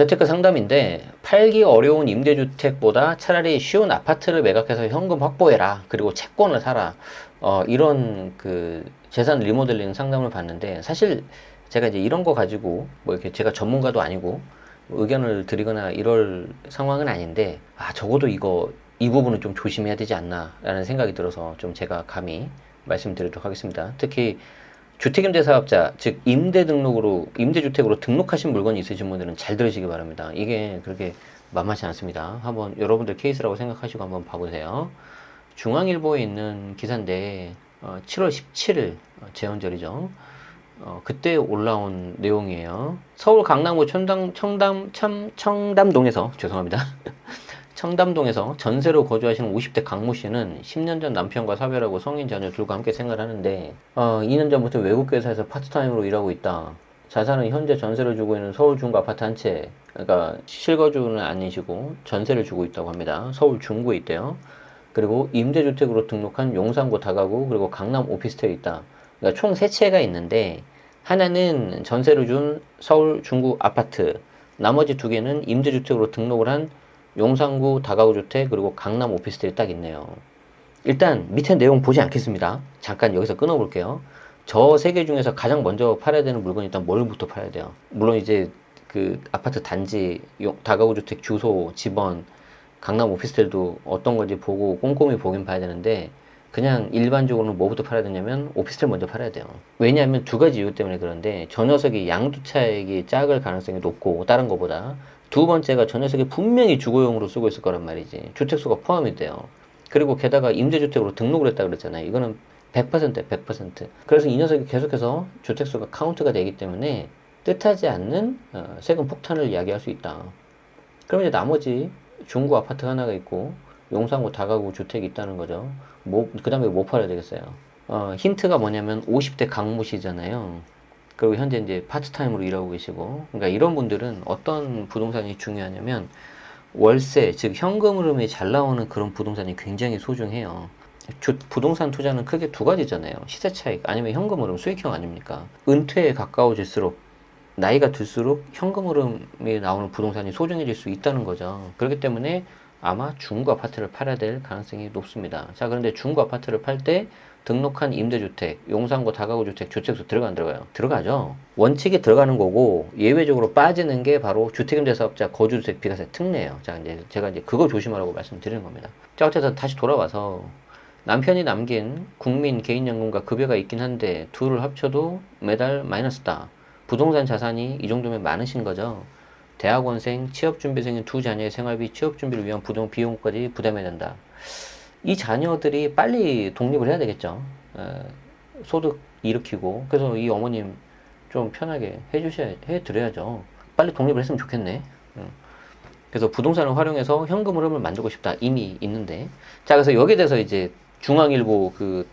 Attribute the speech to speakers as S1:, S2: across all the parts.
S1: 재테크 상담인데 팔기 어려운 임대주택보다 차라리 쉬운 아파트를 매각해서 현금 확보해라. 그리고 채권을 사라. 어, 이런 그 재산 리모델링 상담을 받는데 사실 제가 이제 이런 거 가지고 뭐 이렇게 제가 전문가도 아니고 의견을 드리거나 이럴 상황은 아닌데 아 적어도 이거 이 부분은 좀 조심해야 되지 않나라는 생각이 들어서 좀 제가 감히 말씀드리도록 하겠습니다. 특히 주택임대 사업자 즉 임대 등록으로 임대주택으로 등록하신 물건이 있으신 분들은 잘 들으시기 바랍니다. 이게 그렇게 만만치 않습니다. 한번 여러분들 케이스라고 생각하시고 한번 봐보세요. 중앙일보에 있는 기사인데 어, 7월 17일 어, 재헌절이죠. 어, 그때 올라온 내용이에요. 서울 강남구 청담, 청담, 참, 청담동에서, 죄송합니다. 청담동에서 전세로 거주하시는 50대 강모 씨는 10년 전 남편과 사별하고 성인 자녀 둘과 함께 생활하는데, 어, 2년 전부터 외국 회사에서 파트타임으로 일하고 있다. 자산은 현재 전세를 주고 있는 서울 중구 아파트 한 채, 그러니까 실거주는 아니시고 전세를 주고 있다고 합니다. 서울 중구에 있대요. 그리고 임대주택으로 등록한 용산구 다가구 그리고 강남 오피스텔에 있다. 그러니까 총 세 채가 있는데 하나는 전세를 준 서울 중구 아파트, 나머지 두 개는 임대주택으로 등록을 한 용산구 다가구 주택 그리고 강남 오피스텔이 딱 있네요. 일단 밑에 내용 보지 않겠습니다. 잠깐 여기서 끊어볼게요. 저 세 개 중에서 가장 먼저 팔아야 되는 물건이 일단 뭘부터 팔아야 돼요. 물론 이제 그 아파트 단지, 용- 다가구 주택 주소, 집원, 강남 오피스텔도 어떤 건지 보고 꼼꼼히 보긴 봐야 되는데 그냥 일반적으로는 뭐부터 팔아야 되냐면 오피스텔 먼저 팔아야 돼요. 왜냐하면 두 가지 이유 때문에 그런데 저 녀석이 양도차익이 작을 가능성이 높고 다른 것보다 두 번째가 저 녀석이 분명히 주거용으로 쓰고 있을 거란 말이지. 주택수가 포함이 돼요. 그리고 게다가 임대주택으로 등록을 했다 그랬잖아요. 이거는 100%, 100%. 그래서 이 녀석이 계속해서 주택수가 카운트가 되기 때문에 뜻하지 않는 어, 세금 폭탄을 이야기할 수 있다. 그럼 이제 나머지 중구 아파트 하나가 있고 용산구 다가구 주택이 있다는 거죠. 뭐, 그 다음에 뭐 팔아야 되겠어요? 어, 힌트가 뭐냐면 50대 강모시잖아요. 그리고 현재 이제 파트타임으로 일하고 계시고. 그러니까 이런 분들은 어떤 부동산이 중요하냐면 월세, 즉 현금 흐름이 잘 나오는 그런 부동산이 굉장히 소중해요. 주, 부동산 투자는 크게 두 가지잖아요. 시세 차익 아니면 현금 흐름, 수익형 아닙니까? 은퇴에 가까워질수록 나이가 들수록 현금 흐름이 나오는 부동산이 소중해질 수 있다는 거죠. 그렇기 때문에 아마 중고 아파트를 팔아야 될 가능성이 높습니다. 자, 그런데 중고 아파트를 팔 때 등록한 임대주택, 용산구 다가구 주택, 주택수 들어가 안 들어가요? 들어가죠. 원칙이 들어가는 거고 예외적으로 빠지는 게 바로 주택임대사업자 거주주택 비과세 특례예요. 자, 이제 제가 이제 그거 조심하라고 말씀드리는 겁니다. 자, 어쨌든 다시 돌아와서 남편이 남긴 국민 개인연금과 급여가 있긴 한데 둘을 합쳐도 매달 마이너스다. 부동산 자산이 이 정도면 많으신 거죠. 대학원생, 취업준비생인 두 자녀의 생활비, 취업준비를 위한 부동 비용까지 부담해야 된다. 이 자녀들이 빨리 독립을 해야 되겠죠. 에, 소득 일으키고 그래서 이 어머님 좀 편하게 해주셔야 해드려야죠. 빨리 독립을 했으면 좋겠네. 응. 그래서 부동산을 활용해서 현금 흐름을 만들고 싶다 이미 있는데 자 그래서 여기에 대해서 이제 중앙일보 그,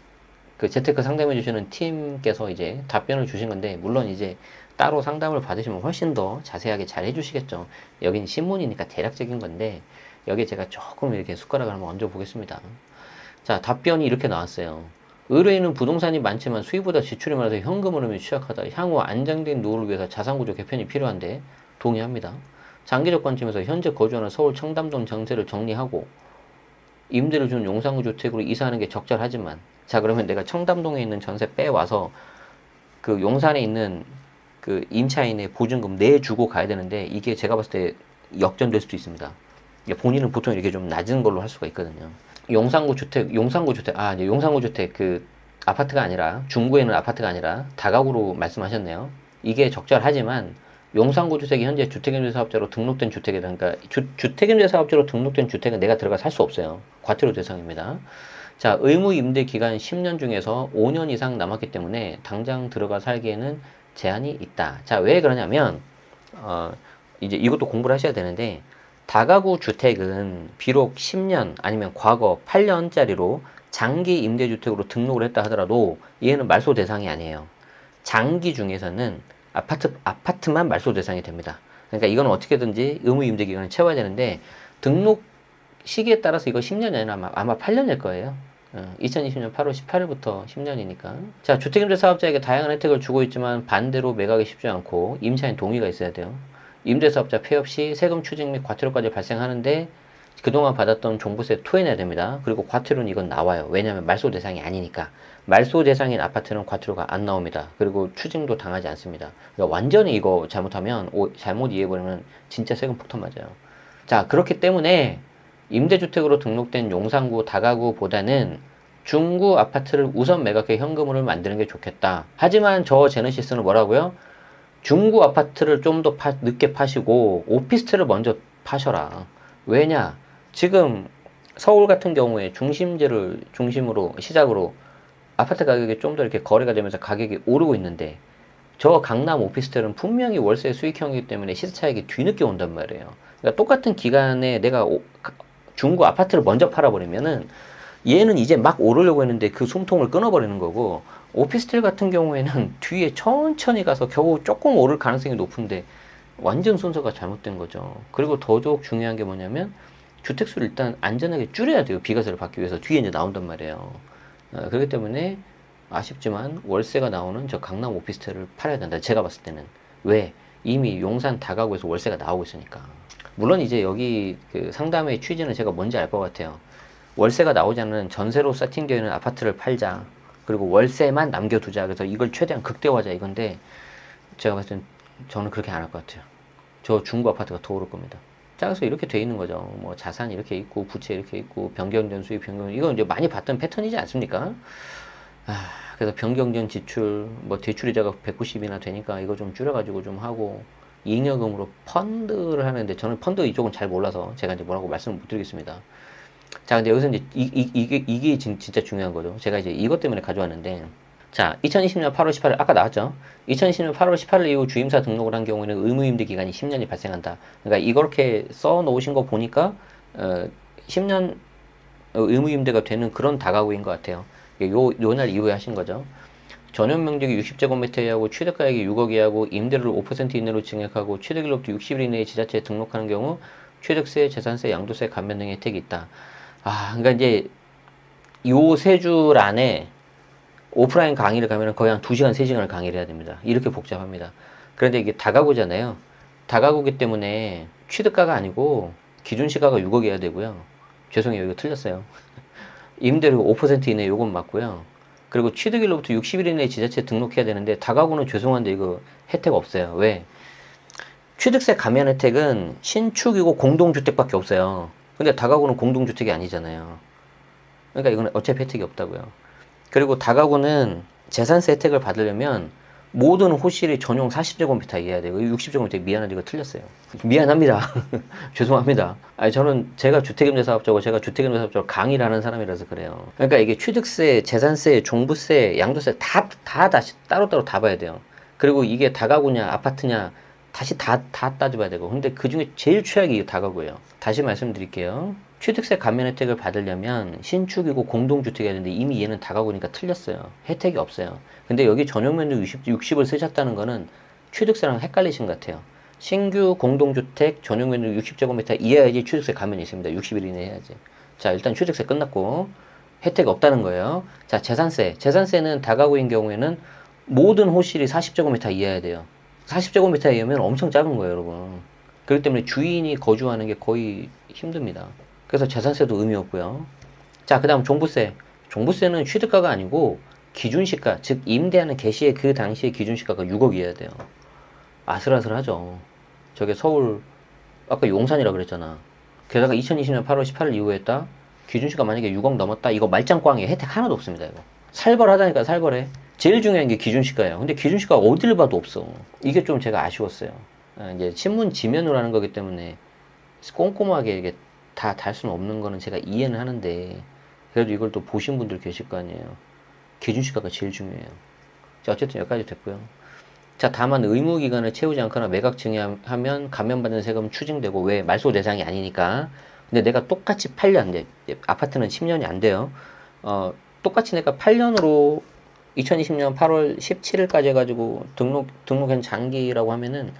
S1: 그 재테크 상담해 주시는 팀께서 이제 답변을 주신 건데 물론 이제 따로 상담을 받으시면 훨씬 더 자세하게 잘 해주시겠죠. 여긴 신문이니까 대략적인 건데 여기에 제가 조금 이렇게 숟가락을 한번 얹어 보겠습니다. 자 답변이 이렇게 나왔어요. 의뢰인은 부동산이 많지만 수입보다 지출이 많아서 현금 흐름이 취약하다. 향후 안정된 노후를 위해서 자산구조 개편이 필요한데 동의합니다. 장기적 관점에서 현재 거주하는 서울 청담동 정세를 정리하고 임대를 준 용산구 주택으로 이사하는 게 적절하지만 자 그러면 내가 청담동에 있는 전세 빼와서 그 용산에 있는 그 임차인의 보증금 내주고 가야 되는데 이게 제가 봤을 때 역전될 수도 있습니다. 본인은 보통 이렇게 좀 낮은 걸로 할 수가 있거든요. 용산구 주택, 용산구 주택, 아, 용산구 주택 그 아파트가 아니라 중구에 는 아파트가 아니라 다가구로 말씀하셨네요. 이게 적절하지만 용산구 주택이 현재 주택임대 사업자로 등록된 주택이다. 그러니까 주, 주택임대 사업자로 등록된 주택은 내가 들어가 살 수 없어요. 과태료 대상입니다. 자, 의무 임대 기간 10년 중에서 5년 이상 남았기 때문에 당장 들어가 살기에는 제한이 있다. 자, 왜 그러냐면 어, 이제 이것도 공부를 하셔야 되는데 다가구 주택은 비록 10년 아니면 과거 8년짜리로 장기 임대주택으로 등록을 했다 하더라도 얘는 말소 대상이 아니에요. 장기 중에서는 아파트 아파트만 말소 대상이 됩니다. 그러니까 이건 어떻게든지 의무 임대 기간을 채워야 되는데 등록 시기에 따라서 이거 10년이 아니라 아마, 아마 8년일 거예요. 어, 2020년 8월 18일부터 10년이니까. 자, 주택임대 사업자에게 다양한 혜택을 주고 있지만 반대로 매각이 쉽지 않고 임차인 동의가 있어야 돼요. 임대사업자 폐업 시 세금 추징 및 과태료까지 발생하는데 그동안 받았던 종부세 토해내야 됩니다. 그리고 과태료는 이건 나와요. 왜냐하면 말소 대상이 아니니까. 말소 대상인 아파트는 과태료가 안 나옵니다. 그리고 추징도 당하지 않습니다. 그러니까 완전히 이거 잘못하면 오- 잘못 이해해버리면 진짜 세금 폭탄 맞아요. 자 그렇기 때문에 임대주택으로 등록된 용산구 다가구보다는 중구 아파트를 우선 매각해 현금으로 만드는 게 좋겠다. 하지만 저 제너시스는 뭐라고요? 중구 아파트를 좀 더 늦게 파시고 오피스텔을 먼저 파셔라. 왜냐? 지금 서울 같은 경우에 중심지를 중심으로 시작으로 아파트 가격이 좀 더 이렇게 거래가 되면서 가격이 오르고 있는데 저 강남 오피스텔은 분명히 월세 수익형이기 때문에 시세 차익이 뒤늦게 온단 말이에요. 그러니까 똑같은 기간에 내가 오- 가- 중고 아파트를 먼저 팔아버리면은 얘는 이제 막 오르려고 했는데 그 숨통을 끊어버리는 거고 오피스텔 같은 경우에는 뒤에 천천히 가서 겨우 조금 오를 가능성이 높은데 완전 순서가 잘못된 거죠. 그리고 더더욱 중요한 게 뭐냐면 주택수를 일단 안전하게 줄여야 돼요. 비과세를 받기 위해서 뒤에 이제 나온단 말이에요. 어, 그렇기 때문에 아쉽지만 월세가 나오는 저 강남 오피스텔을 팔아야 된다. 제가 봤을 때는 왜 이미 용산 다가구에서 월세가 나오고 있으니까. 물론 이제 여기 그 상담의 취지는 제가 뭔지 알 것 같아요. 월세가 나오지 않는 전세로 세팅되어 있는 아파트를 팔자. 그리고 월세만 남겨두자. 그래서 이걸 최대한 극대화하자 이건데 제가 봤을 땐 저는 그렇게 안 할 것 같아요. 저 중고 아파트가 더 오를 겁니다. 자, 그래서 이렇게 돼 있는 거죠. 뭐 자산 이렇게 있고 부채 이렇게 있고 변경전 수입 변경 이건 이제 많이 봤던 패턴이지 않습니까? 아, 그래서 변경전 지출 뭐 대출 이자가 190이나 되니까 이거 좀 줄여가지고 좀 하고 잉여금으로 펀드를 하는데 저는 펀드 이쪽은 잘 몰라서 제가 이제 뭐라고 말씀을 못 드리겠습니다. 자, 근데 여기서 이제 이, 이, 이게 이게 진- 진짜 중요한 거죠. 제가 이제 이것 때문에 가져왔는데 자, 2020년 8월 18일 아까 나왔죠. 2020년 8월 18일 이후 주임사 등록을 한 경우에는 의무임대 기간이 10년이 발생한다. 그러니까 이렇게 써 놓으신 거 보니까 어, 10년 의무임대가 되는 그런 다가구인 것 같아요. 요, 요 날 이후에 하신 거죠. 전용 면적이 60제곱미터 이하고 최대가액이 6억 이하고 임대료를 5% 이내로 증액하고 최대기로부터 60일 이내에 지자체에 등록하는 경우 취득세, 재산세, 양도세 감면 등의 혜택이 있다. 아, 그러니까 이제 요 세 줄 안에 오프라인 강의를 가면 거의 한 2시간, 3시간을 강의를 해야 됩니다. 이렇게 복잡합니다. 그런데 이게 다가구잖아요. 다가구기 때문에 취득가가 아니고 기준 시가가 6억이어야 되고요. 죄송해요. 이거 틀렸어요. 임대료 5% 이내 요건 맞고요. 그리고 취득일로부터 60일 이내에 지자체에 등록해야 되는데 다가구는 죄송한데 이거 혜택 없어요. 왜? 취득세 감면 혜택은 신축이고 공동주택밖에 없어요. 근데 다가구는 공동주택이 아니잖아요. 그러니까 이거는 어차피 혜택이 없다고요. 그리고 다가구는 재산세 혜택을 받으려면 모든 호실이 전용 40제곱미터 이해야 되고 60제곱미터 미안한데 이거 틀렸어요. 미안합니다. 죄송합니다. 아니 저는 제가 주택임대 사업자고 제가 주택임대 사업자로 강의를 하는 사람이라서 그래요. 그러니까 이게 취득세, 재산세, 종부세, 양도세 다 다 다시 따로따로 다 봐야 돼요. 그리고 이게 다가구냐 아파트냐 다시 다 다 따져봐야 되고 근데 그 중에 제일 최악이 이 다가구예요. 다시 말씀드릴게요. 취득세 감면 혜택을 받으려면 신축이고 공동주택이어야 되는데 이미 얘는 다가구니까 틀렸어요. 혜택이 없어요. 근데 여기 전용 면적 60, 60을 쓰셨다는 거는 취득세랑 헷갈리신 것 같아요. 신규 공동주택 전용 면적 60제곱미터 이하야지 취득세 감면이 있습니다. 60일 이내 해야지. 자, 일단 취득세 끝났고 혜택이 없다는 거예요. 자, 재산세. 재산세는 다가구인 경우에는 모든 호실이 40제곱미터 이하야 돼요. 40제곱미터 이하면 엄청 작은 거예요, 여러분. 그렇기 때문에 주인이 거주하는 게 거의 힘듭니다. 그래서 재산세도 의미 없고요. 자, 그 다음 종부세. 종부세는 취득가가 아니고 기준시가, 즉 임대하는 개시의 그 당시의 기준시가가 6억이어야 돼요. 아슬아슬하죠. 저게 서울 아까 용산이라 그랬잖아. 게다가 2020년 8월 18일 이후에 했다. 기준시가 만약에 6억 넘었다. 이거 말짱꽝에 혜택 하나도 없습니다. 이거 살벌하다니까 살벌해. 제일 중요한 게 기준시가예요. 근데 기준시가 어딜 봐도 없어. 이게 좀 제가 아쉬웠어요. 아, 이제 신문 지면으로 하는 거기 때문에 꼼꼼하게 이게 다 달 수는 없는 거는 제가 이해는 하는데 그래도 이걸 또 보신 분들 계실 거 아니에요. 기준시가가 제일 중요해요. 자, 어쨌든 여기까지 됐고요. 자, 다만 의무 기간을 채우지 않거나 매각 증여하면 감면받는 세금은 추징되고 왜 말소 대상이 아니니까. 근데 내가 똑같이 8년, 이제 아파트는 10년이 안 돼요. 어, 똑같이 내가 8년으로 2020년 8월 17일까지 해가지고 등록 등록한 장기라고 하면은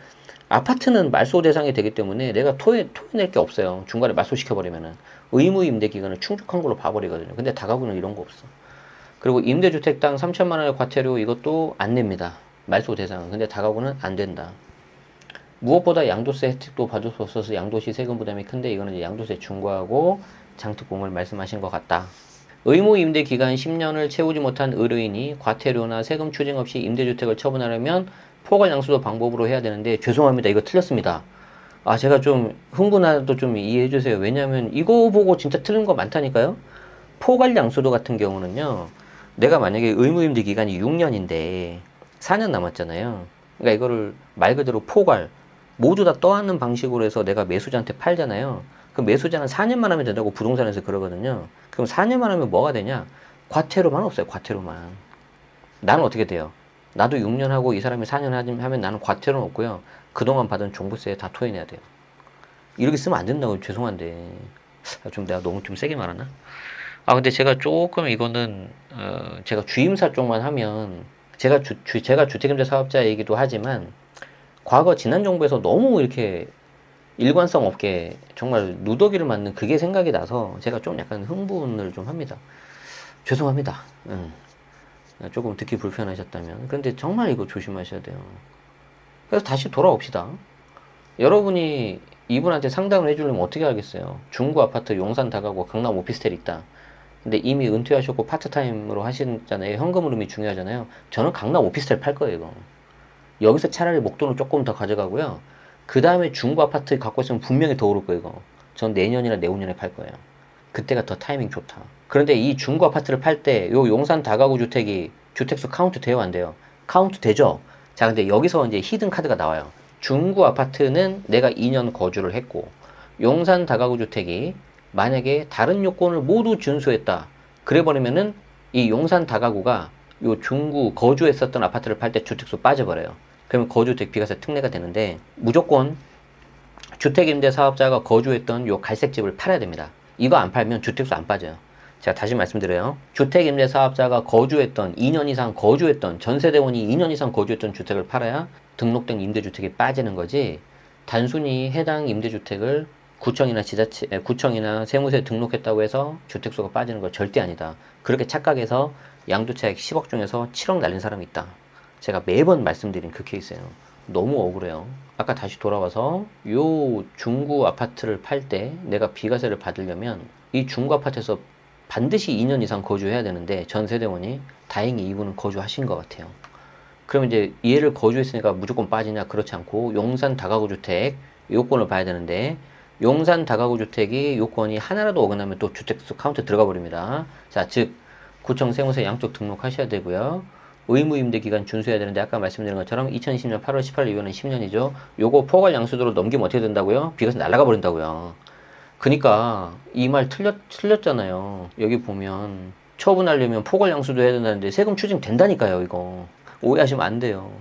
S1: 아파트는 말소 대상이 되기 때문에 내가 토해 토해낼 게 없어요. 중간에 말소 시켜버리면은 의무 임대 기간을 충족한 걸로 봐버리거든요. 근데 다가구는 이런 거 없어. 그리고 임대주택당 3천만 원의 과태료 이것도 안 냅니다. 말소 대상은. 근데 다가구는 안 된다. 무엇보다 양도세 혜택도 받을 수 없어서 양도시 세금 부담이 큰데 이거는 이제 양도세 중과하고 장특공을 말씀하신 것 같다. 의무 임대 기간 10년을 채우지 못한 의료인이 과태료나 세금 추징 없이 임대주택을 처분하려면 포괄 양수도 방법으로 해야 되는데 죄송합니다. 이거 틀렸습니다. 아 제가 좀 흥분하도 좀 이해해 주세요. 왜냐하면 이거 보고 진짜 틀린 거 많다니까요. 포괄 양수도 같은 경우는요. 내가 만약에 의무 임대 기간이 6년인데 4년 남았잖아요. 그러니까 이거를 말 그대로 포괄 모두 다 떠안는 방식으로 해서 내가 매수자한테 팔잖아요. 그럼 매수자는 4년만 하면 된다고 부동산에서 그러거든요. 그럼 4년만 하면 뭐가 되냐? 과태료만 없어요. 과태료만. 나는 어떻게 돼요? 나도 6년 하고 이 사람이 4년 하면 하면 나는 과태료는 없고요. 그동안 받은 종부세 다 토해내야 돼요. 이렇게 쓰면 안 된다고 죄송한데 아, 좀 내가 너무 좀 세게 말하나? 아 근데 제가 조금 이거는 어, 제가 주임사 쪽만 하면 제가 주, 주 제가 주택임대 사업자이기도 하지만 과거 지난 정부에서 너무 이렇게 일관성 없게 정말 누더기를 맞는 그게 생각이 나서 제가 좀 약간 흥분을 좀 합니다. 죄송합니다. 응. 조금 듣기 불편하셨다면. 근데 정말 이거 조심하셔야 돼요. 그래서 다시 돌아옵시다. 여러분이 이분한테 상담을 해주려면 어떻게 하겠어요? 중구 아파트 용산 다가구 강남 오피스텔 있다. 근데 이미 은퇴하셨고 파트타임으로 하시잖아요. 현금 흐름이 중요하잖아요. 저는 강남 오피스텔 팔 거예요, 이거. 여기서 차라리 목돈을 조금 더 가져가고요. 그 다음에 중고 아파트 갖고 있으면 분명히 더 오를 거예요, 이거. 전 내년이나 내후년에 팔 거예요. 그때가 더 타이밍 좋다. 그런데 이 중고 아파트를 팔 때 요 용산 다가구 주택이 주택수 카운트 돼요, 안 돼요? 카운트 되죠? 자, 근데 여기서 이제 히든 카드가 나와요. 중구 아파트는 내가 2년 거주를 했고, 용산 다가구 주택이 만약에 다른 요건을 모두 준수했다. 그래 버리면은 이 용산 다가구가 요 중구 거주했었던 아파트를 팔 때 주택수 빠져버려요. 그러면 거주택 비과세 특례가 되는데 무조건 주택임대 사업자가 거주했던 요 갈색 집을 팔아야 됩니다. 이거 안 팔면 주택수 안 빠져요. 제가 다시 말씀드려요. 주택임대 사업자가 거주했던 2년 이상 거주했던 전세대원이 2년 이상 거주했던 주택을 팔아야 등록된 임대주택이 빠지는 거지. 단순히 해당 임대주택을 구청이나 지자체, 에, 구청이나 세무서에 등록했다고 해서 주택수가 빠지는 거 절대 아니다. 그렇게 착각해서 양도차익 10억 중에서 7억 날린 사람이 있다. 제가 매번 말씀드린 그 케이스예요. 너무 억울해요. 아까 다시 돌아와서 요 중구 아파트를 팔 때 내가 비과세를 받으려면 이 중구 아파트에서 반드시 2년 이상 거주해야 되는데 전 세대원이 다행히 이분은 거주하신 것 같아요. 그러면 이제 얘를 거주했으니까 무조건 빠지냐 그렇지 않고 용산 다가구 주택 요건을 봐야 되는데 용산 다가구 주택이 요건이 하나라도 어긋나면 또 주택수 카운트 들어가 버립니다. 자, 즉 구청 세무서 양쪽 등록하셔야 되고요. 의무 임대 기간 준수해야 되는데 아까 말씀드린 것처럼 2020년 8월 18일 이후는 10년이죠. 요거 포괄 양수도로 넘기면 어떻게 된다고요? 비과세 날아가 버린다고요. 그니까 이 말 틀렸 틀렸잖아요. 여기 보면 처분하려면 포괄 양수도 해야 된다는데 세금 추징 된다니까요, 이거. 오해하시면 안 돼요.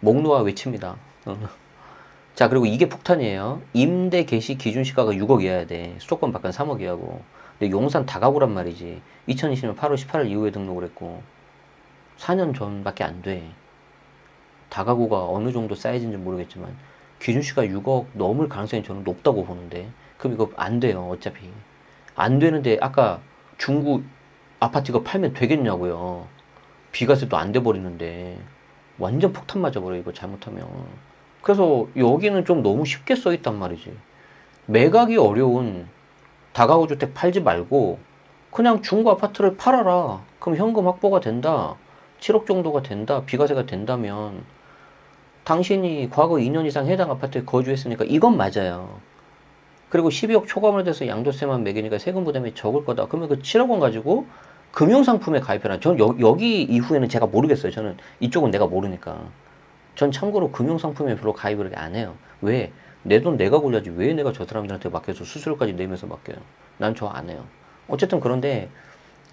S1: 목놓아 외칩니다. 어. 자, 그리고 이게 폭탄이에요. 임대 개시 기준 시가가 6억이어야 돼. 수도권 밖은 3억이하고. 근데 용산 다가구란 말이지. 2020년 8월 18일 이후에 등록을 했고 4년 전밖에 안 돼. 다가구가 어느 정도 사이즈인지 모르겠지만 기준시가 6억 넘을 가능성이 저는 높다고 보는데 그럼 이거 안 돼요 어차피. 안 되는데 아까 중구 아파트 이거 팔면 되겠냐고요. 비과세도 안 돼 버리는데 완전 폭탄 맞아버려 이거 잘못하면. 그래서 여기는 좀 너무 쉽게 써 있단 말이지. 매각이 어려운 다가구 주택 팔지 말고 그냥 중고 아파트를 팔아라. 그럼 현금 확보가 된다 7억 정도가 된다, 비과세가 된다면 당신이 과거 2년 이상 해당 아파트에 거주했으니까 이건 맞아요. 그리고 12억 초과만 돼서 양도세만 매기니까 세금 부담이 적을 거다. 그러면 그 7억 원 가지고 금융상품에 가입해라. 전 여, 여기 이후에는 제가 모르겠어요. 저는 이쪽은 내가 모르니까. 전 참고로 금융상품에 별로 가입을 안 해요. 왜? 내 돈 내가 굴려야지. 왜 내가 저 사람들한테 맡겨서 수수료까지 내면서 맡겨요? 난 저 안 해요. 어쨌든 그런데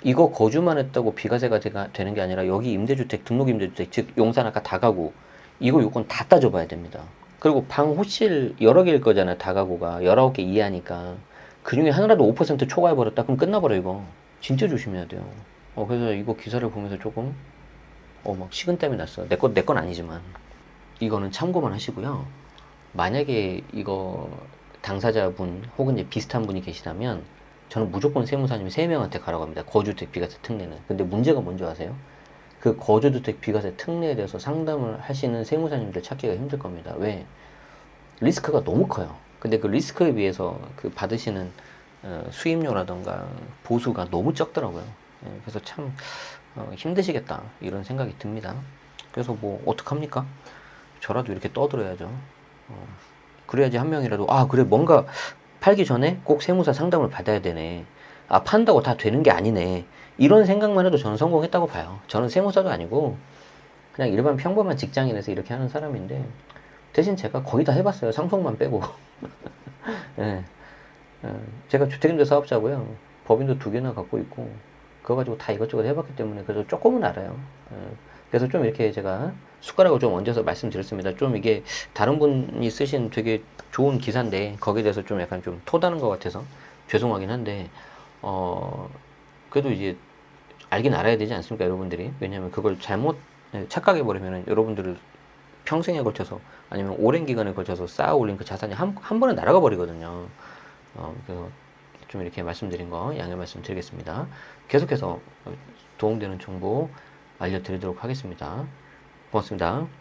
S1: 이거 거주만 했다고 비과세가 되는 게 아니라 여기 임대주택, 등록 임대주택, 즉 용산 아까 다가구 이거 요건 다 따져봐야 됩니다. 그리고 방 호실 여러 개일 거잖아요. 다가구가 열아홉 개 이하니까 그 중에 하나라도 5% 초과해 버렸다 그럼 끝나버려 이거. 진짜 조심해야 돼요. 어 그래서 이거 기사를 보면서 조금 어 막 식은땀이 났어. 내 건 내 건 아니지만 이거는 참고만 하시고요. 만약에 이거 당사자분 혹은 이제 비슷한 분이 계시다면 저는 무조건 세무사님 3명한테 가라고 합니다. 거주주택 비과세 특례는. 근데 문제가 뭔지 아세요? 그 거주주택 비과세 특례에 대해서 상담을 하시는 세무사님들 찾기가 힘들 겁니다. 왜? 리스크가 너무 커요. 근데 그 리스크에 비해서 그 받으시는 어, 수입료라던가 보수가 너무 적더라고요. 예, 그래서 참 어, 힘드시겠다 이런 생각이 듭니다. 그래서 뭐 어떡합니까? 저라도 이렇게 떠들어야죠. 어, 그래야지 한 명이라도 아 그래 뭔가 팔기 전에 꼭 세무사 상담을 받아야 되네. 아 판다고 다 되는 게 아니네. 이런 생각만 해도 저는 성공했다고 봐요. 저는 세무사도 아니고 그냥 일반 평범한 직장인에서 이렇게 하는 사람인데 대신 제가 거의 다 해봤어요. 상속만 빼고. 예. 예. 제가 주택임대 사업자고요. 법인도 두 개나 갖고 있고 그거 가지고 다 이것저것 해봤기 때문에 그래서 조금은 알아요. 예. 그래서 좀 이렇게 제가 숟가락을 좀 얹어서 말씀드렸습니다. 좀 이게 다른 분이 쓰신 되게 좋은 기사인데 거기에 대해서 좀 약간 좀 토다는 것 같아서 죄송하긴 한데 어 그래도 이제 알긴 알아야 되지 않습니까 여러분들이 왜냐하면 그걸 잘못 예, 착각해 버리면은 여러분들을 평생에 걸쳐서 아니면 오랜 기간에 걸쳐서 쌓아 올린 그 자산이 한, 한 번에 날아가 버리거든요. 어, 그래서 좀 이렇게 말씀드린 거 양해 말씀 드리겠습니다. 계속해서 도움되는 정보 알려드리도록 하겠습니다. 고맙습니다.